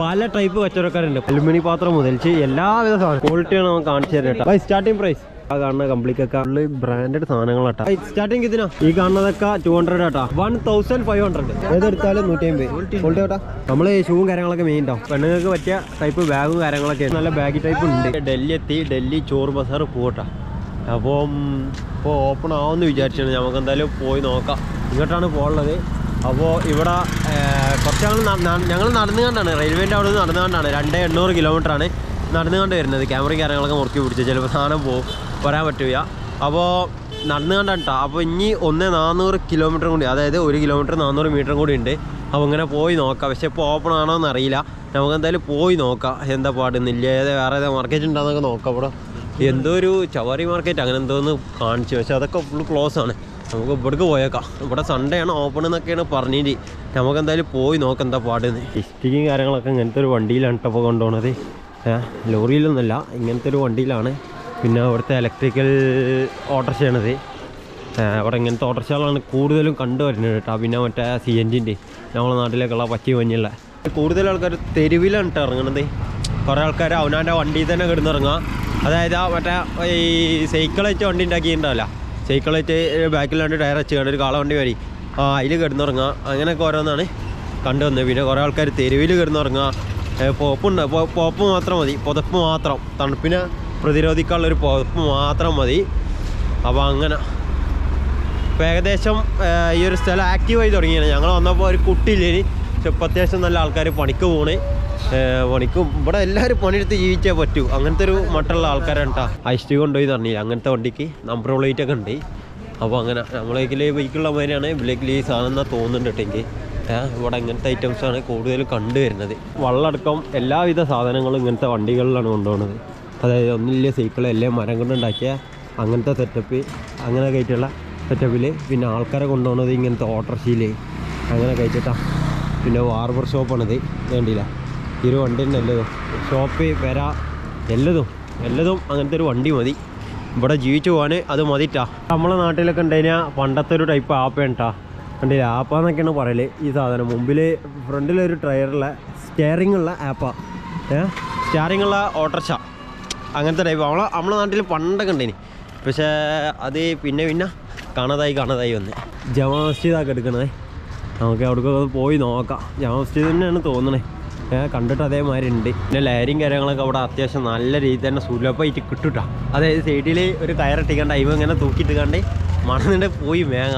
പല type കച്ചവടക്കാരുണ്ട്. Alumni പാത്രം മുതൽ എല്ലാവിധ സാധനം. ക്വാളിറ്റിയാണ് നമുക്ക് കാണിച്ചു തരാം കേട്ടോ. സ്റ്റാർട്ടിംഗ് പ്രൈസ് ആ കാണുന്ന കംപ്ലീറ്റ് ഒക്കെ ഉള്ള ബ്രാൻഡഡ് സാധനങ്ങളാട്ടാ സ്റ്റാർട്ടിംഗ് ഇതിനാ. ഈ കാണുന്നതൊക്കെ ടു ഹൺഡ്രഡ് ആട്ടാ. വൺ തൗസൻഡ് ഫൈവ് ഹൺഡ്രഡ് ഏതെടുത്താലും നൂറ്റി അമ്പത് ആട്ടാ നമ്മൾ ഷൂവും കാര്യങ്ങളൊക്കെ മെയിൻ ഉണ്ടാവും പെണ്ണുങ്ങൾക്ക് പറ്റിയ ടൈപ്പ് ബാഗും കാര്യങ്ങളൊക്കെ നല്ല ബാഗ് ടൈപ്പ് ഉണ്ട്. ഡൽഹി എത്തി. ഡൽഹി ചോറ് ബസാർ പോകട്ടാ അപ്പം ഇപ്പോൾ ഓപ്പൺ ആവുമെന്ന് വിചാരിച്ചാണ്. നമുക്ക് എന്തായാലും പോയി നോക്കാം. ഇങ്ങോട്ടാണ് പോകുള്ളത് അപ്പോൾ ഇവിടെ കുറച്ച് ഞങ്ങൾ ഞങ്ങൾ നടന്നുകൊണ്ടാണ് റെയിൽവേന്റെ അവിടെ നിന്ന് നടന്നുകൊണ്ടാണ് രണ്ട് എണ്ണൂറ് കിലോമീറ്ററാണ് നടന്നുകൊണ്ട് വരുന്നത്. ക്യാമറയും കാര്യങ്ങളൊക്കെ മുറുക്കി പിടിച്ച് ചിലപ്പോൾ സാധനം പോകും വരാൻ പറ്റില്ല അപ്പോൾ നടന്നുകൊണ്ടാണ് കേട്ടോ അപ്പോൾ ഇനി ഒന്ന് നാനൂറ് കിലോമീറ്റർ കൂടി അതായത് ഒരു കിലോമീറ്റർ നാനൂറ് മീറ്റർ കൂടി ഉണ്ട്. അപ്പോൾ ഇങ്ങനെ പോയി നോക്കാം. പക്ഷേ ഇപ്പോൾ ഓപ്പൺ ആണോ എന്നറിയില്ല നമുക്ക് എന്തായാലും പോയി നോക്കാം. എന്താ പാടുന്നില്ല ഏത് വേറെ ഏതാ മാർക്കറ്റ് ഉണ്ടാകുന്നൊക്കെ നോക്കാം. ഇവിടെ എന്തോ ഒരു ചവറി മാർക്കറ്റ് അങ്ങനെ എന്തോന്ന് കാണിച്ചു. പക്ഷേ അതൊക്കെ ഫുൾ ക്ലോസ് ആണ്. നമുക്ക് ഇവിടേക്ക് പോയേക്കാം. ഇവിടെ സൺഡേ ആണ് ഓപ്പൺ എന്നൊക്കെയാണ് പറഞ്ഞിട്ട് നമുക്ക് എന്തായാലും പോയി നോക്കാം എന്താ പാടുന്നത് ഡിസ്റ്റിക്കും കാര്യങ്ങളൊക്കെ ഇങ്ങനത്തെ ഒരു വണ്ടിയിലാണ് കേട്ടോ ഇപ്പോൾ കൊണ്ടുപോകുന്നത് ലോറിയിലൊന്നുമല്ല ഇങ്ങനത്തെ ഒരു വണ്ടിയിലാണ്. പിന്നെ അവിടുത്തെ ഇലക്ട്രിക്കൽ ഏഹ് അവിടെ ഇങ്ങനത്തെ ഓട്ടോറിക്ഷകളാണ് കൂടുതലും കണ്ടുവരുന്നത് കേട്ടോ. പിന്നെ മറ്റേ സി എൻ ജിന്റെ നമ്മളെ നാട്ടിലേക്കുള്ള പച്ചി മഞ്ഞുള്ള കൂടുതൽ ആൾക്കാർ തെരുവിലാണ് കേട്ടോ ഇറങ്ങണത്. കുറേ ആൾക്കാർ അവനാന്റെ വണ്ടിയിൽ തന്നെ കിടന്നിറങ്ങുക. അതായത് മറ്റേ ഈ വെച്ച് വണ്ടി ഉണ്ടാക്കിയിട്ടുണ്ടാവില്ല. സൈക്കിൾ ബാക്കിലാണ്ട് ടയർ വെച്ച് കണ്ട് ഒരു കാളവണ്ടി വരി ആ അതിൽ കിടന്നുറങ്ങുക. അങ്ങനെയൊക്കെ ഓരോന്നാണ് കണ്ടുവന്നത് പിന്നെ കുറേ ആൾക്കാർ തെരുവിൽ കിടന്നുറങ്ങുക. പോപ്പുണ്ട് പോപ്പ് മാത്രം മതി. പുതപ്പ് മാത്രം. തണുപ്പിനെ പ്രതിരോധിക്കാനുള്ളൊരു പുതപ്പ് മാത്രം മതി. അപ്പോൾ അങ്ങനെ. ഇപ്പം ഏകദേശം ഈ ഒരു സ്ഥലം ആക്റ്റീവായി തുടങ്ങിയാണ്. ഞങ്ങൾ വന്നപ്പോൾ ഒരു കുട്ടിയില്ലേ? പക്ഷെ അത്യാവശ്യം നല്ല ആൾക്കാർ പണിക്ക് പോണേ. പണിക്കും ഇവിടെ എല്ലാവരും പണിയെടുത്ത് ജീവിച്ചേ പറ്റൂ. അങ്ങനത്തെ ഒരു മട്ടുള്ള ആൾക്കാരാണ് കേട്ടോ ഐസ്റ്റി കൊണ്ടുപോയി പറഞ്ഞില്ല അങ്ങനത്തെ വണ്ടിക്ക് നമ്പർ പ്ലേറ്റ് ഒക്കെ ഉണ്ട്. അപ്പോൾ അങ്ങനെ നമ്മളേക്കിൽ ബൈക്കുള്ള മാതിരിയാണ്. ഇതിലേക്കിൽ ഈ സാധനം എന്നാ തോന്നുന്നുണ്ട് കേട്ടോ എനിക്ക്. ഏഹ് ഇവിടെ ഇങ്ങനത്തെ ഐറ്റംസാണ് കൂടുതൽ കണ്ടുവരുന്നത്. വള്ളടക്കം എല്ലാവിധ സാധനങ്ങളും ഇങ്ങനത്തെ വണ്ടികളിലാണ് കൊണ്ടുപോകുന്നത് അതായത് ഒന്നില്ല സൈക്കിൾ എല്ലാം മരം കൊണ്ടുണ്ടാക്കിയ അങ്ങനത്തെ സെറ്റപ്പ് അങ്ങനെ കയറ്റുള്ള സെറ്റപ്പിൽ പിന്നെ ആൾക്കാരെ കൊണ്ടുപോകുന്നത് ഇങ്ങനത്തെ ഓട്ടർഷീൽ അങ്ങനെ കഴിച്ചിട്ടാണ് പിന്നെ ബാർബർ ഷോപ്പാണിത് വേണ്ടിയില്ല. ഈ ഒരു വണ്ടി തന്നെ എല്ലതും ഷോപ്പ് വര എല്ലതും എല്ലതും അങ്ങനത്തെ ഒരു വണ്ടി മതി. ഇവിടെ ജീവിച്ചു പോകാൻ അത് മതിട്ടാ നമ്മളെ നാട്ടിലൊക്കെ ഉണ്ടായിരുന്ന പണ്ടത്തെ ഒരു ടൈപ്പ് ആപ്പയാണ് കേട്ടാ കണ്ടില്ല? ആപ്പാന്നൊക്കെയാണ് പറയൽ. ഈ സാധനം മുമ്പിൽ ഫ്രണ്ടിലൊരു ടയറുള്ള സ്റ്റിയറിംഗ് ഉള്ള ആപ്പാ. ഏ? സ്റ്റിയറിംഗ് ഉള്ള ഓട്ടർഷ. അങ്ങനത്തെ ടൈപ്പ് നമ്മളെ നമ്മളെ നാട്ടിൽ പണ്ടൊക്കെ ഉണ്ടേനി. പക്ഷേ അത് പിന്നെ പിന്നെ കാണാതായി കാണാതായി വന്ന്. ജമാ മസ്ജിദാക്കി എടുക്കണേ നമുക്ക് അവിടേക്കൊക്കെ പോയി നോക്കാം. ജമാ മസ്ജിദ് തന്നെയാണ് തോന്നണേ. കണ്ടിട്ട് അതേമാതിരി ഉണ്ട് പിന്നെ ലഹരിയും കാര്യങ്ങളൊക്കെ അവിടെ അത്യാവശ്യം നല്ല രീതിയിൽ തന്നെ സുലഭമായിട്ട് കിട്ടുട്ടാ. അതായത് സൈഡിൽ ഒരു കയറിട്ടിക്കണ്ട ഇവ ഇങ്ങനെ തൂക്കിയിട്ടിക്കാണ്ട് മണന്നിട്ട് പോയി വേങ്ങ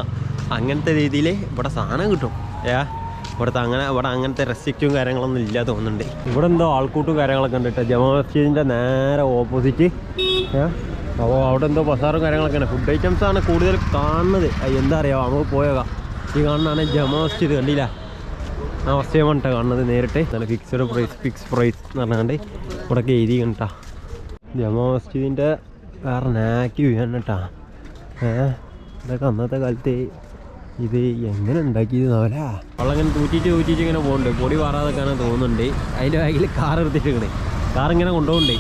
അങ്ങനത്തെ രീതിയിൽ ഇവിടെ സാധനം കിട്ടും. ഏ ഇവിടുത്തെ അങ്ങനെ ഇവിടെ അങ്ങനത്തെ റെസ്ട്രിക്റ്റും കാര്യങ്ങളൊന്നും ഇല്ല തോന്നുന്നുണ്ട്. ഇവിടെ എന്തോ ആൾക്കൂട്ടും കാര്യങ്ങളൊക്കെ ഉണ്ട് കേട്ടോ ജമാ മസ്ജിദിന്റെ നേരെ ഓപ്പോസിറ്റ് ഏ അപ്പോൾ അവിടെ എന്തോ ബസാറും കാര്യങ്ങളൊക്കെ ഉണ്ട്. ഫുഡ് ഐറ്റംസാണ് കൂടുതൽ കാണുന്നത്. എന്താ അറിയാമോ നമുക്ക് പോയേക്കാം. ഈ കാണുന്നതാണ് ജമാ മസ്ജിദ് കണ്ടില്ല? ആ ഫസ്റ്റ് കാണുന്നത് നേരിട്ട്. നല്ല ഫിക്സഡ് പ്രൈസ് ഫിക്സ് പ്രൈസ് എന്ന് പറഞ്ഞാണ്ട് ഇവിടെ എഴുതി കണ്ടാ. ജമാ മസ്ജിദിന്റെ വേറെ നാക്കി വീഴാൻ കേട്ടാ. ഏ ഇതൊക്കെ അന്നത്തെ കാലത്ത് ഇത് എങ്ങനെ ഉണ്ടാക്കിയതാവല വെള്ളം ഇങ്ങനെ തൂറ്റിട്ട് തൂറ്റിട്ട് ഇങ്ങനെ പോകുന്നുണ്ട് പൊടി മാറാതൊക്കെയാണ് തോന്നുന്നുണ്ട്. അതിന്റെ ബാഗിൽ കാർ എടുത്തിട്ടുണ്ട് കാർ ഇങ്ങനെ കൊണ്ടുപോകണ്ടേ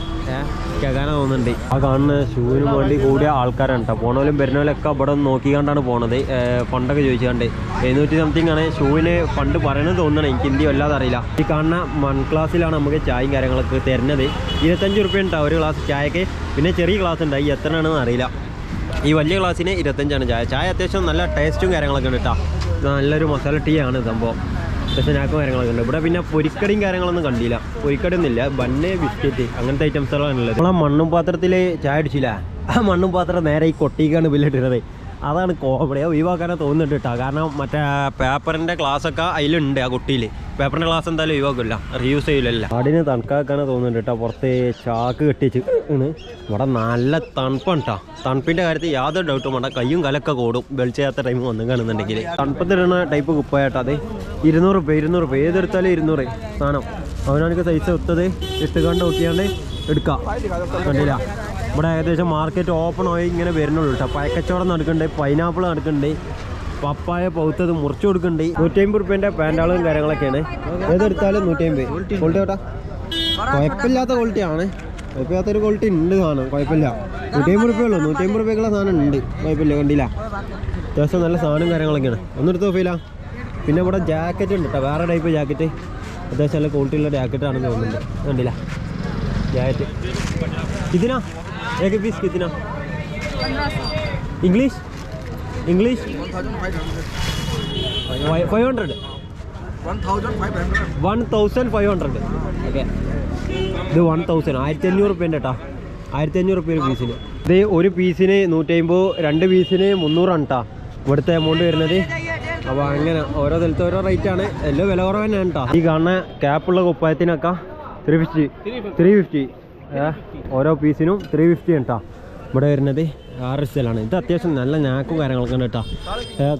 കേൾക്കാനാ തോന്നുന്നുണ്ട് ആ കാണുന്ന ഷൂവിന് വേണ്ടി കൂടിയ ആൾക്കാരാണ് കേട്ടോ പോണവരും വരുന്നവരൊക്കെ ഇവിടെ നോക്കിക്കാണ്ടാണ് പോണത്. ഫണ്ടൊക്കെ ചോദിച്ചാണ്ട്. എഴുന്നൂറ്റി സംതിങ് ആണ് ഷൂവിന് ഫണ്ട് പറയണമെന്ന് തോന്നണം. എനിക്ക് ഹിന്ദി വല്ലാതെ അറിയില്ല. ഈ കാണുന്ന മൺ ക്ലാസ്സിലാണ് നമുക്ക് ചായയും കാര്യങ്ങളൊക്കെ തരുന്നത്. ഇരുപത്തഞ്ച് റുപ്യ ഉണ്ടാവും ഒരു ഗ്ലാസ് ചായക്ക്. പിന്നെ ചെറിയ ഗ്ലാസ് ഉണ്ടായി എത്ര ആണെന്ന് അറിയില്ല. ഈ വലിയ ഗ്ലാസ്സിന് ഇരുപത്തഞ്ചാണ് ചായ. ചായ അത്യാവശ്യം നല്ല ടേസ്റ്റും കാര്യങ്ങളൊക്കെ ഉണ്ട് കേട്ടോ നല്ലൊരു മസാല ടീ ആണ് സംഭവം. സ്നാക്കും കാര്യങ്ങളൊക്കെ ഉണ്ട് ഇവിടെ പിന്നെ പൊരിക്കടിയും കാര്യങ്ങളൊന്നും കണ്ടില്ല. പൊരിക്കടി ഒന്നുമില്ല ബണ്ണ് ബിസ്ക്കറ്റ് അങ്ങനത്തെ ഐറ്റംസുകളാണ് ഉള്ളത്. നമ്മളെ മണ്ണും പാത്രത്തിൽ ചായ അടിച്ചില്ല ആ മണ്ണും പാത്രം നേരെ ഈ കൊട്ടിക്കാണ് ബില്ലിട്ടിരുന്നത്. അതാണ് കോമഡി ഒഴിവാക്കാനേ തോന്നുന്നുണ്ട് കേട്ടോ കാരണം മറ്റേ പേപ്പറിന്റെ ഒക്കെ അതിലുണ്ട് ആ കുട്ടിയിൽ പേപ്പറിന്റെ ക്ലാസ് എന്തായാലും ഒഴിവാക്കില്ല. റീയൂസ് ചെയ്യില്ല അടിന് തണുക്കാക്കാനേ തോന്നുന്നുണ്ട് കേട്ടോ പുറത്ത് ചാക്ക് കെട്ടിച്ച് ഇവിടെ നല്ല തണുപ്പാണ് കേട്ടോ തണുപ്പിന്റെ കാര്യത്തിൽ യാതൊരു ഡൗട്ടും വേണ്ട. കയ്യും കലൊക്കെ കൂടും. വെളിച്ചാത്ത ടൈം വന്നു കാണുന്നുണ്ടെങ്കിൽ തണുപ്പത്തിടുന്ന ടൈപ്പ് കുപ്പായിട്ടോ അതെ. ഇരുന്നൂറ് രൂപ ഇരുന്നൂറ് രൂപ ഏതെടുത്താലും ഇരുന്നൂറ് സാധനം. അവനാണെങ്കിൽ സൈസ് ഒത്തത് കണ്ട് നോക്കിയാണ്ട് എടുക്കാം. കണ്ടില്ല? ഇവിടെ ഏകദേശം മാർക്കറ്റ് ഓപ്പൺ ആയി ഇങ്ങനെ വരുന്നുള്ളൂ കേട്ടോ. പയക്കച്ചവടം നടക്കുന്നുണ്ട് പൈനാപ്പിൾ നടക്കുന്നുണ്ട് പപ്പായ പൗത്തത് മുറിച്ചു കൊടുക്കുന്നുണ്ട്. നൂറ്റമ്പത് റുപ്യന്റെ പാന്റാളും കാര്യങ്ങളൊക്കെയാണ്. ഏതെടുത്താലും നൂറ്റമ്പത്. ക്വാളിറ്റി കേട്ടാ. കുഴപ്പമില്ലാത്ത ക്വാളിറ്റിയാണ് കുഴപ്പമില്ലാത്തൊരു ക്വാളിറ്റി ഉണ്ട് സാധനം. കുഴപ്പമില്ല. നൂറ്റമ്പത് റുപ്യ ഉള്ളൂ. നൂറ്റമ്പത് റുപ്യക്കുള്ള സാധനം ഉണ്ട്. കുഴപ്പമില്ല കണ്ടില്ല. അത്യാവശ്യം നല്ല സാധനം കാര്യങ്ങളൊക്കെയാണ്. ഒന്നെടുത്ത് നോക്കിയില്ല പിന്നെ ഇവിടെ ജാക്കറ്റ് ഉണ്ട് കേട്ടോ. വേറെ ടൈപ്പ് ജാക്കറ്റ് അത്യാവശ്യം നല്ല ക്വാളിറ്റി ഉള്ള ജാക്കറ്റാണെന്ന് തോന്നുന്നുണ്ട്. കണ്ടില്ല. ജാക്കറ്റ് कितना एक पीस कितना English English five hundred one thousand five hundred okay ഇത് വൺ തൗസൻഡ് ആയിരത്തി അഞ്ഞൂറ് റുപ്യന്റെ കേട്ടോ ആയിരത്തി അഞ്ഞൂറ് റുപ്യ ഒരു പീസിന് ഇത് ഒരു പീസിന് നൂറ്റമ്പത് രണ്ട് പീസിന് മുന്നൂറാണ് കേട്ടോ ഇവിടുത്തെ എമൗണ്ട് വരുന്നത്. അപ്പോൾ അങ്ങനെ ഓരോ സ്ഥലത്ത് ഓരോ റേറ്റ് ആണ്. എല്ലാം വില കുറവ് തന്നെയാണ് കേട്ടോ ഈ കാണുന്ന ക്യാപ്പുള്ള കുപ്പായത്തിനൊക്കെ ത്രീ ഫിഫ്റ്റി ത്രീ ഫിഫ്റ്റി ഓരോ പീസിനും ത്രീ ഫിഫ്റ്റി കേട്ടോ ഇവിടെ വരുന്നത് ആർ എസ് എല്ലാണ് ഇത് അത്യാവശ്യം നല്ല ഞാക്കും കാര്യങ്ങളൊക്കെ ഉണ്ട് കേട്ടോ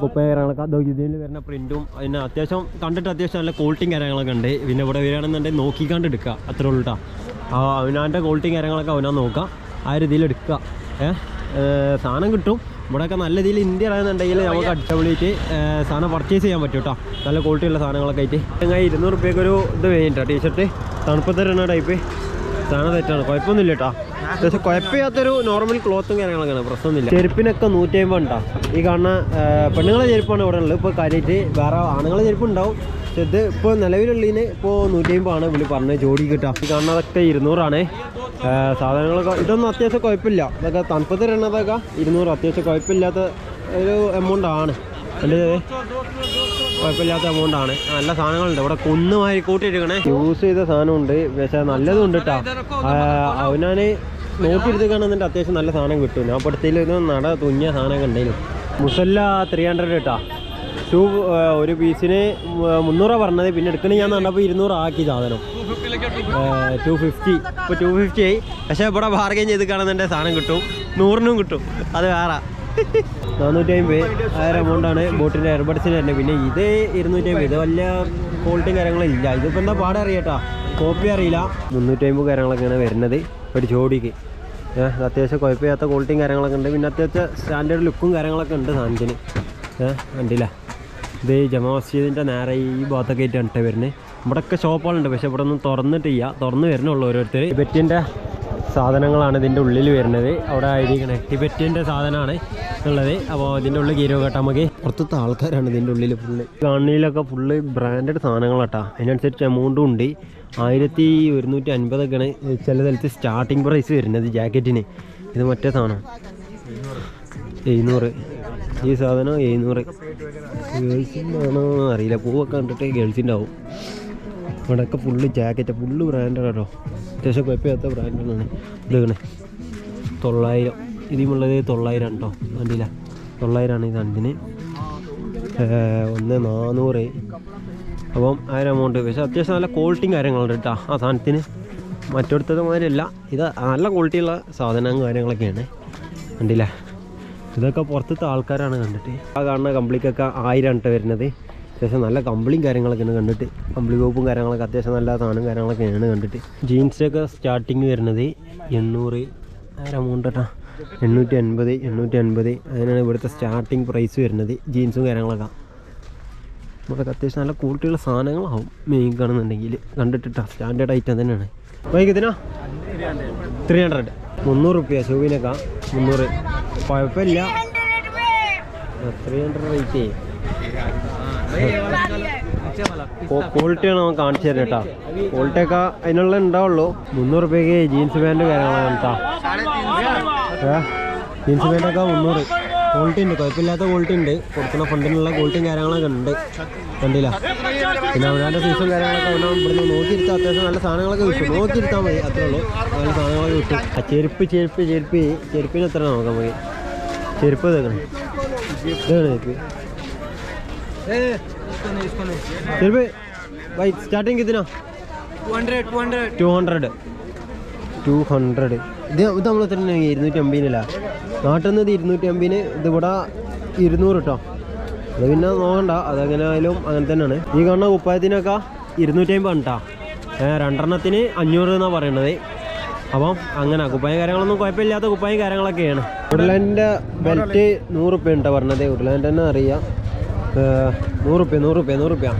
കുപ്പ കാര്യങ്ങളൊക്കെ. അതോ ഇതിൽ വരുന്ന പ്രിന്റും അതിന് അത്യാവശ്യം കണ്ടിട്ട് അത്യാവശ്യം നല്ല ക്വാളിറ്റിയും കാര്യങ്ങളൊക്കെ ഉണ്ട്. പിന്നെ ഇവിടെ വരികയാണെന്നുണ്ടെങ്കിൽ നോക്കിക്കാണ്ട് എടുക്കുക. അത്രേ ഉള്ളൂ കേട്ടോ ആ അവനാന്റെ ക്വാളിറ്റിയും കാര്യങ്ങളൊക്കെ അവനാ നോക്കുക. ആ രീതിയിൽ എടുക്കുക. ഏഹ് സാധനം കിട്ടും. ഇവിടെയൊക്കെ നല്ല രീതിയിൽ ഇന്ത്യ ആണെന്നുണ്ടെങ്കിൽ നമുക്ക് അടിച്ചപൊളിയിട്ട് സാധനം പർച്ചേസ് ചെയ്യാൻ പറ്റും കേട്ടോ നല്ല ക്വാളിറ്റിയുള്ള സാധനങ്ങളൊക്കെ ആയിട്ട്. ഇരുന്നൂറ് റുപ്യക്കൊരു ഇത് വേണ്ടിട്ടോ ടീഷർട്ട് തണുപ്പത്തരണ ടൈപ്പ് സാധനം തെറ്റാണ്. കുഴപ്പമൊന്നുമില്ല കേട്ടോ പക്ഷെ കുഴപ്പമില്ലാത്തൊരു നോർമൽ ക്ലോത്തും കാര്യങ്ങളൊക്കെയാണ്. പ്രശ്നമൊന്നുമില്ല. ചെരുപ്പിനൊക്കെ നൂറ്റി അമ്പത് ഉണ്ടാ ഈ കാണുന്ന പെണ്ണുങ്ങളെ ചെരുപ്പാണ് ഇവിടെ ഉള്ളത്. ഇപ്പോൾ കാര്യമായിട്ട് വേറെ ആണുങ്ങളെ ചെരുപ്പ് ഉണ്ടാവും പക്ഷെ ഇത് ഇപ്പോൾ നിലവിലുള്ളതിന് ഇപ്പോൾ നൂറ്റി അമ്പതാണ് പുള്ളി പറഞ്ഞത് ജോഡി കിട്ടാം ഈ കാണുന്നതൊക്കെ ഇരുന്നൂറാണ്. സാധനങ്ങളൊക്കെ ഇതൊന്നും അത്യാവശ്യം കുഴപ്പമില്ല. ഇതൊക്കെ തണുപ്പത്ത് ഇടണതൊക്കെ ഇരുന്നൂറ്. അത്യാവശ്യം കുഴപ്പമില്ലാത്ത ഒരു എമൗണ്ട് ആണ്. എന്റെ കുഴപ്പമില്ലാത്ത എമൗണ്ട് ആണ്. നല്ല സാധനങ്ങളുണ്ട്. ഇവിടെ കുന്നുമായി കൂട്ടിയിട്ടിരിക്കണേ. യൂസ് ചെയ്ത സാധനമുണ്ട്. പക്ഷേ നല്ലതും ഉണ്ട് കേട്ടോ അവനാന് നോക്കിയെടുത്തേക്കാണെന്നുണ്ട് അത്യാവശ്യം നല്ല സാധനം കിട്ടും. ഞാൻ പഠിത്തത്തിൽ നട തുന്നിയ സാധനം കണ്ടേനു. മുസല്ല ത്രീ ഹൺഡ്രഡ് കേട്ടോ ടു ഒരു പീസിന് മുന്നൂറാണ് പറഞ്ഞത്. പിന്നെ എടുക്കണേ ഞാൻ നടപ്പോൾ ഇരുന്നൂറ് ആക്കി സാധനം. ടു ഫിഫ്റ്റി ഇപ്പോൾ ടു ഫിഫ്റ്റി ആയി. പക്ഷേ ഇവിടെ ബാർഗൈൻ ചെയ്ത് കാണുന്നുണ്ട് സാധനം കിട്ടും. നൂറിനും കിട്ടും. അത് വേറെ. നാനൂറ്റി അമ്പത് ആയിരം ആണ് ബോട്ടിന്റെ എയർബഡ്സിന് തന്നെ പിന്നെ ഇത് ഇരുന്നൂറ്റി അമ്പത് ഇത് വലിയ ക്വാളിറ്റിയും കാര്യങ്ങളും ഇല്ല ഇതിപ്പോൾ എന്താ പാടെ അറിയട്ടാ? കോപ്പി അറിയില്ല. മുന്നൂറ്റി അമ്പത് കാര്യങ്ങളൊക്കെയാണ് വരുന്നത് ഒരു ജോഡിക്ക്. ഏഹ് അത്യാവശ്യം കുഴപ്പമില്ലാത്ത ക്വാളിറ്റിയും കാര്യങ്ങളൊക്കെ ഉണ്ട്. പിന്നെ അത്യാവശ്യം സ്റ്റാൻഡേർഡ് ലുക്കും കാര്യങ്ങളൊക്കെ ഉണ്ട് സാധനത്തിന്. ഏഹ് കണ്ടില്ല. ഇത് ജമാ മസ്ജിദിന്റെ നേരെ ഈ ഭാഗത്തൊക്കെ ആയിട്ടാണ് വരുന്നത്. ഇവിടെയൊക്കെ ഷോപ്പുകളുണ്ട് പക്ഷേ ഇവിടെ ഒന്നും തുറന്നിട്ടില്ല. തുറന്ന് വരുന്നുള്ളൂ ഓരോരുത്തർ. ടിബറ്റിന്റെ സാധനങ്ങളാണ് ഇതിന്റെ ഉള്ളിൽ വരുന്നത്. അവിടെ ആയിരിക്കണേ. ടിബറ്റിന്റെ സാധനമാണ് ഉള്ളത്. അപ്പോൾ ഇതിന്റെ ഉള്ളിൽ കീരോ കേട്ടാൽ നമുക്ക്. പുറത്തത്തെ ആൾക്കാരാണ് ഇതിന്റെ ഉള്ളിൽ ഫുള്ള് കണ്ണിയിലൊക്കെ ഫുള്ള് ബ്രാൻഡഡ് സാധനങ്ങളാട്ടാ അതിനനുസരിച്ച് എമൗണ്ടും ഉണ്ട്. ആയിരത്തി ഒരുന്നൂറ്റി അൻപതൊക്കെയാണ് ചില സ്ഥലത്ത് സ്റ്റാർട്ടിങ് പ്രൈസ് വരുന്നത് ജാക്കറ്റിന്. ഇത് മറ്റേ സാധനം. എഴുന്നൂറ്. ഈ സാധനം എഴുന്നൂറ്. ഗേൾസിന്റെ ആണോ അറിയില്ല. പൂവൊക്കെ കണ്ടിട്ട് ഗേൾസിന്റെ ആവും. ഇവിടെയൊക്കെ ഫുള്ള് ജാക്കറ്റ് ഫുള്ള് ബ്രാൻഡാണ് കേട്ടോ അത്യാവശ്യം കുഴപ്പമില്ലാത്ത ബ്രാൻഡാണ് ഇതാണ് തൊള്ളായിരം. ഇതിമുള്ളത് തൊള്ളായിരം കേട്ടോ വണ്ടിയില്ല തൊള്ളായിരമാണ് ഈ ഏർ ഒന്ന് നാനൂറ് അപ്പം ആയിരം എമൗണ്ട് പക്ഷേ അത്യാവശ്യം നല്ല ക്വാളിറ്റിയും കാര്യങ്ങളുണ്ട് കേട്ടോ ആ സാധനത്തിന്. മറ്റൊടുത്തത് മാതിരിയല്ല ഇത് നല്ല ക്വാളിറ്റിയുള്ള സാധനവും കാര്യങ്ങളൊക്കെയാണ്. കണ്ടില്ലേ ഇതൊക്കെ പുറത്തത്തെ ആൾക്കാരാണ് കണ്ടിട്ട്. ആ കാണുന്ന കമ്പ്ലിക്കൊക്കെ ആയിരം കേട്ടോ വരുന്നത്. അത്യാവശ്യം നല്ല കമ്പിളിയും കാര്യങ്ങളൊക്കെയാണ് കണ്ടിട്ട്. കമ്പിളി കോപ്പും കാര്യങ്ങളൊക്കെ അത്യാവശ്യം നല്ല സാധനം കാര്യങ്ങളൊക്കെയാണ് കണ്ടിട്ട്. ജീൻസൊക്കെ സ്റ്റാർട്ടിങ് വരുന്നത് എണ്ണൂറ് എമൗണ്ട് കേട്ടോ എണ്ണൂറ്റി അൻപത് എണ്ണൂറ്റി അൻപത് അതിനാണ് ഇവിടുത്തെ സ്റ്റാർട്ടിങ് പ്രൈസ് വരുന്നത്. ജീൻസും കാര്യങ്ങളൊക്കെ. ഇവിടെ അത്യാവശ്യം നല്ല ക്വാളിറ്റിയുള്ള സാധനങ്ങളാവും മെയിൻ കാണുന്നുണ്ടെങ്കിൽ. കണ്ടിട്ടിട്ടാ. സ്റ്റാൻഡേർഡ് ഐറ്റം തന്നെയാണ്. വൈകിട്ടിനാ ത്രീ ഹൺഡ്രഡ് മുന്നൂറ് റുപ്യ ഷൂവിനൊക്കെ. മുന്നൂറ്. കുഴപ്പമില്ല. ത്രീ ഹൺഡ്രഡ് റേറ്റ് ക്വാളിറ്റിയാണ് അവൻ കാണിച്ചു തരുന്നത് കേട്ടോ. ക്വാളിറ്റി ഒക്കെ അതിനുള്ള ഉണ്ടാവുള്ളൂ. മുന്നൂറ് രൂപയ്ക്ക് ജീൻസ് പാന്റ് കാര്യങ്ങളാണ് കേട്ടോ. ജീൻസ് പാന്റൊക്കെ മുന്നൂറ്. ക്വാളിറ്റി ഉണ്ട്. കുഴപ്പമില്ലാത്ത ക്വാളിറ്റി ഉണ്ട്. കൊടുക്കുന്ന ഫണ്ടിനുള്ള ക്വാളിറ്റിയും കാര്യങ്ങളൊക്കെ ഉണ്ട്. കണ്ടില്ല? പിന്നെ അവനാന്റെ ഫീസും കാര്യങ്ങളൊക്കെ അവനെ ഇവിടുന്ന് നോക്കിയിരുത്താൻ അത്യാവശ്യം നല്ല സാധനങ്ങളൊക്കെ കിട്ടും. നോക്കിയിരുത്താൽ മതി. അത്രേ ഉള്ളൂ. നല്ല സാധനങ്ങളൊക്കെ കിട്ടും. ആ ചെരുപ്പ് ചെരുപ്പ് ചെരുപ്പ്. ചെരുപ്പിന് എത്ര നോക്കാം നമുക്ക്? ചെരുപ്പ് ഇതാണ് ഇതാണ് ചെരുപ്പ്? ബൈ സ്റ്റാർട്ടിങ് കിത്തിനാ ടു ഹൺഡ്രഡ് ടു ഹൺഡ്രഡ് ഇത് ഇത് നമ്മൾ എത്ര ഇരുന്നൂറ്റി അമ്പതിനല്ല നാട്ടിൽ നിന്ന് ഇത് ഇരുന്നൂറ്റി അമ്പതിന് ഇതിവിടെ ഇരുന്നൂറ് കേട്ടോ അത് പിന്നെ നോക്കണ്ട അതെങ്ങനെ ആയാലും അങ്ങനെ തന്നെയാണ്. ഈ കാണുന്ന കുപ്പായത്തിനൊക്കെ ഇരുന്നൂറ്റി അമ്പത് കേട്ടോ രണ്ടെണ്ണത്തിന് അഞ്ഞൂറ് എന്നാണ് പറയണത്. അപ്പം അങ്ങനെ കുപ്പായം കാര്യങ്ങളൊന്നും കുഴപ്പമില്ലാത്ത കുപ്പായം കാര്യങ്ങളൊക്കെയാണ്. ഉരുളന്റെ ബെൽറ്റ് നൂറ് ഉപ്പ ഉണ്ടോ പറഞ്ഞത്? ഉരുളന്റെ തന്നെ അറിയാം. നൂറുപ്യ നൂറുപ്യ നൂറുപ്യ.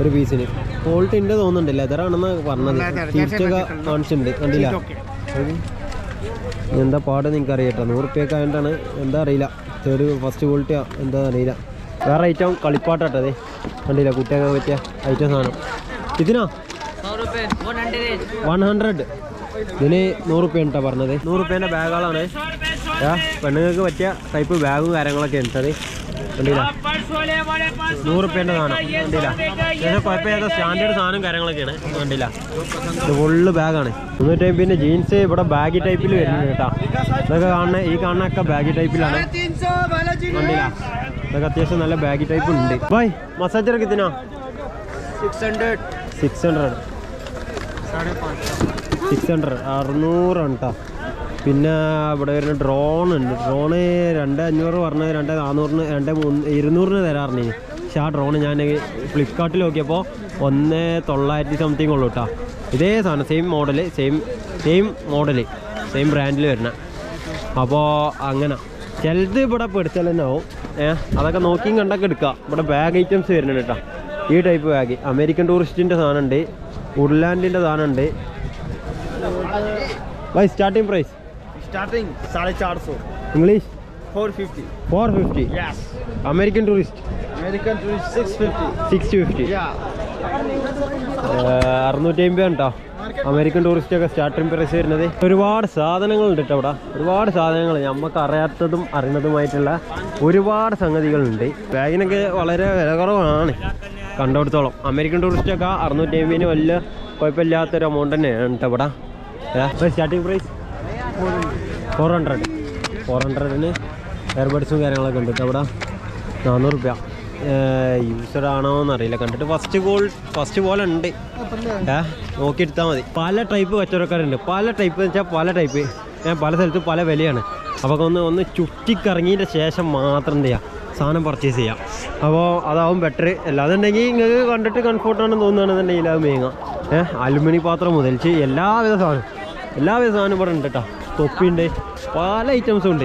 ഒരു പീസിന്. ക്വാളിറ്റി ഉണ്ട് തോന്നുന്നുണ്ട്. ലെതറാണെന്ന് പറഞ്ഞത്. ചീറ്റൊക്കെ കാണിച്ചിട്ടുണ്ട്. കണ്ടില്ല. എന്താ പാട് നിങ്ങൾക്ക് അറിയട്ടോ നൂറുപ്യൊക്കെ ആയിട്ടാണ് എന്താ അറിയില്ല. ഒരു ഫസ്റ്റ് ക്വാളിറ്റി എന്താ അറിയില്ല. വേറെ ഐറ്റം കളിപ്പാട്ടാട്ടോ അതെ കണ്ടില്ല കുട്ടിയൊക്കെ പറ്റിയ ഐറ്റം സാധനം. ഇതിനോ? വൺ ഹൺഡ്രഡ് ഇതിന് നൂറുപ്യ ഉണ്ടോ പറഞ്ഞത്? നൂറുപ്യേന്റെ ബാഗുകളാണ് പെണ്ണുങ്ങൾക്ക് പറ്റിയ ടൈപ്പ് ബാഗും കാര്യങ്ങളൊക്കെ ഉണ്ട്. അത് നൂറ് റുപ്യേന്റെ സാധനം. വണ്ടിയിലാ പക്ഷേ കുഴപ്പമില്ലാത്ത സ്റ്റാൻഡേർഡ് സാധനം കാര്യങ്ങളൊക്കെയാണ്. വണ്ടിയിലാ ഇത് ഫുള്ള് ബാഗാണ് എന്നിട്ട് പിന്നെ ജീൻസ് ഇവിടെ ബാഗി ടൈപ്പിൽ വരുന്നുണ്ട് കേട്ടോ. ഇതൊക്കെ കാണുന്ന ഈ കാണുന്നൊക്കെ ബാഗി ടൈപ്പിലാണ് വണ്ടിയിലാ ഇതൊക്കെ അത്യാവശ്യം നല്ല ബാഗി ടൈപ്പ് ഉണ്ട്. ബൈ മസാജർ ഇതിനാ six hundred six hundred six hundred അറുന്നൂറാണ് കേട്ടോ. പിന്നെ ഇവിടെ വരുന്ന ഡ്രോൺ ഉണ്ട്. ഡ്രോണ് രണ്ട് അഞ്ഞൂറ് പറഞ്ഞത് രണ്ട് നാനൂറിന് രണ്ട് മൂന്ന് ഇരുന്നൂറിന് തരാറുണ്ട് പക്ഷെ ആ ഡ്രോൺ ഞാൻ ഫ്ലിപ്കാർട്ടിൽ നോക്കിയപ്പോൾ ഒന്ന് തൊള്ളായിരത്തി സംതിങ് ഉള്ളു കേട്ടോ ഇതേ സാധനം same model same same model same ബ്രാൻഡിൽ വരുന്ന. അപ്പോൾ അങ്ങനെ. ചിലത് ഇവിടെ പെടുത്തൽ തന്നെ ആവും. ഏ അതൊക്കെ നോക്കിയും കണ്ടൊക്കെ എടുക്കുക ഇവിടെ ബാഗ് ഐറ്റംസ് വരുന്നുണ്ട് കേട്ടോ ഈ ടൈപ്പ് ബാഗ് അമേരിക്കൻ ടൂറിസ്റ്റിന്റെ സാധനമുണ്ട് വുഡ്ലാൻഡിന്റെ സാധനമുണ്ട് buy starting price starting 450 English? 450. 450? Yes. American tourist? American tourist 650. 650? Yeah. അറുന്നൂറ്റി അമ്പത് ഉണ്ടോ അമേരിക്കൻ ടൂറിസ്റ്റ് ഒക്കെ സ്റ്റാർട്ടിംഗ് പ്രൈസ് വരുന്നത് ഒരുപാട് സാധനങ്ങളുണ്ട് കേട്ടോ അവിടെ ഒരുപാട് സാധനങ്ങൾ നമുക്ക് അറിയാത്തതും അറിയുന്നതുമായിട്ടുള്ള ഒരുപാട് സംഗതികളുണ്ട് ബാഗിനൊക്കെ വളരെ വില കുറവാണ് കണ്ടെടുത്തോളം അമേരിക്കൻ ടൂറിസ്റ്റൊക്കെ അറുന്നൂറ്റി അമ്പതിന് വലിയ കുഴപ്പമില്ലാത്തൊരു എമൗണ്ട് തന്നെയാണ് കേട്ടോ ഇവിടെ starting price four hundred. Four ഹൺഡ്രഡിന് എയർബഡ്സും കാര്യങ്ങളൊക്കെ ഉണ്ട് അവിടെ. നാനൂറ് രൂപ യൂസർ ആണോ എന്നറിയില്ല കണ്ടിട്ട് ഫസ്റ്റ് ഗോൾ ഫസ്റ്റ് പോലെ ഉണ്ട്. ഏ നോക്കിയെടുത്താൽ മതി. പല ടൈപ്പ് കച്ചവടക്കാരുണ്ട്. പല ടൈപ്പ് എന്ന് വെച്ചാൽ പല ടൈപ്പ് ഞാൻ പല സ്ഥലത്തും പല വിലയാണ്. അപ്പോൾ ഒന്ന് ഒന്ന് ചുറ്റിക്കറങ്ങിയതിന്റെ ശേഷം മാത്രം എന്ത് ചെയ്യാം? സാധനം പർച്ചേസ് ചെയ്യാം. അപ്പോൾ അതാവും ബെറ്റർ അല്ലാതെന്നുണ്ടെങ്കിൽ നിങ്ങൾക്ക് കണ്ടിട്ട് കംഫോർട്ടാണെന്ന് തോന്നുകയാണെന്നുണ്ടെങ്കിൽ അത് മേങ്ങാം. ഏഹ് അലുമിനി പാത്രം മുതൽച്ച് എല്ലാവിധ സാധനം എല്ലാവിധ സാധനവും ഇവിടെ ഉണ്ട് കേട്ടോ. തൊപ്പിയുണ്ട്. പല ഐറ്റംസും ഉണ്ട്.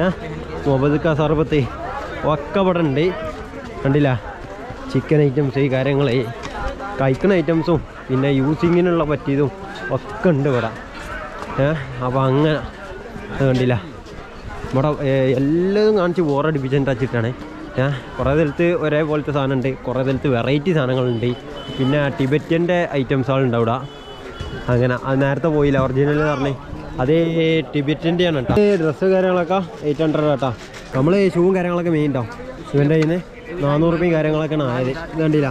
ഏഹ് മുപ്പതുക്ക സർബത്ത് ഒക്കെ ഇവിടെ ഉണ്ട്. കണ്ടില്ല? ചിക്കൻ ഐറ്റംസ് ഈ കാര്യങ്ങൾ കഴിക്കുന്ന ഐറ്റംസും പിന്നെ യൂസിങ്ങിനുള്ള പറ്റിയതും ഒക്കെ ഉണ്ട് ഇവിടെ. ഏഹ് അപ്പോൾ അങ്ങനെ. അത് കണ്ടില്ല? ഇവിടെ എല്ലാം കാണിച്ച് ബോറടിപ്പിച്ചതിന്റെ വെച്ചിട്ടാണ് ഏഹ് കുറേ സ്ഥലത്ത് ഒരേപോലത്തെ സാധനമുണ്ട്. കുറേ സ്ഥലത്ത് വെറൈറ്റി സാധനങ്ങളുണ്ട്. പിന്നെ ടിബറ്റന്റെ ഐറ്റംസുകളുണ്ട് അവിടെ. അങ്ങനെ. അത് നേരത്തെ പോയില്ല. ഒറിജിനൽ പറഞ്ഞേ. അതേ ടിബറ്റന്റെ ആണ് കേട്ടോ ഡ്രസ്സ് കാര്യങ്ങളൊക്കെ എയ്റ്റ് ഹൺഡ്രഡ് കേട്ടോ നമ്മൾ ഷൂവും കാര്യങ്ങളൊക്കെ മെയിൻ ഉണ്ടാവും ഷൂവിന്റെ കയ്യിൽ നിന്ന് നാനൂറ് റുപ്യയും കാര്യങ്ങളൊക്കെയാണ് ആയത്. കണ്ടില്ല.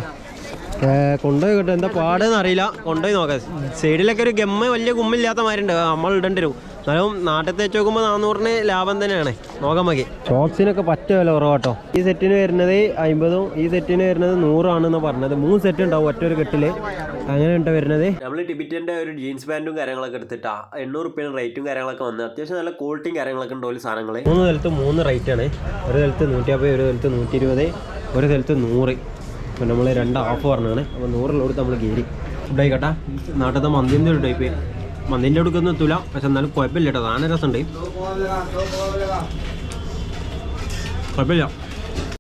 കൊണ്ടുപോയി കിട്ടും. എന്താ പാടെന്ന് അറിയില്ല. കൊണ്ടുപോയി നോക്കാം. സൈഡിലൊക്കെ ഒരു ഗമ്മ വലിയ ഗുമ്മില്ലാത്ത മാതിരി ഉണ്ട് നമ്മൾ ഇടേണ്ടി വരും. എന്നാലും നാട്ടിൽ വെച്ച് നോക്കുമ്പോൾ നാനൂറിന് ലാഭം തന്നെയാണ്. നോക്കാൻ മതി. ഷോക്സിനൊക്കെ പറ്റ വില കുറവാട്ടോ. ഈ സെറ്റിന് വരുന്നത് അമ്പതും ഈ സെറ്റിന് വരുന്നത് നൂറാണെന്ന് പറഞ്ഞത്. മൂന്ന് സെറ്റ് ഉണ്ടാവും ഒറ്റ ഒരു കെട്ടിൽ. അങ്ങനെ ഉണ്ട് വരുന്നത്. നമ്മൾ ടിബിറ്റന്റെ ഒരു ജീൻസ് പാന്റും കാര്യങ്ങളൊക്കെ എടുത്തിട്ടാ എണ്ണൂറ് റുപ്യാണ് റേറ്റും കാര്യങ്ങളൊക്കെ വന്ന് അത്യാവശ്യം നല്ല ക്വാളിറ്റിയും കാര്യങ്ങളൊക്കെ ഉണ്ട് ഒരു സാധനങ്ങൾ മൂന്ന് സ്ഥലത്ത് മൂന്ന് റേറ്റ് ആണ്. ഒരു സ്ഥലത്ത് നൂറ്റി അമ്പത് ഒരു സ്ഥലത്ത് നൂറ്റി ഇരുപത് ഒരു സ്ഥലത്ത് നൂറ്. അപ്പോൾ നമ്മൾ രണ്ട് ഹാഫ് പറഞ്ഞാണ് അപ്പോൾ നൂറിലോട് നമ്മൾ കയറി. ഫുഡ് ആയിക്കോട്ടെ. നാട്ടിലത്തെ മന്തിന്റെ ഒരു ടൈപ്പ് മന്തിന്റെ അടുക്കൊന്നും എത്തൂല പക്ഷെ എന്നാലും കുഴപ്പമില്ല കേട്ടോ സാധനം രസമുണ്ട്. കുഴപ്പമില്ല.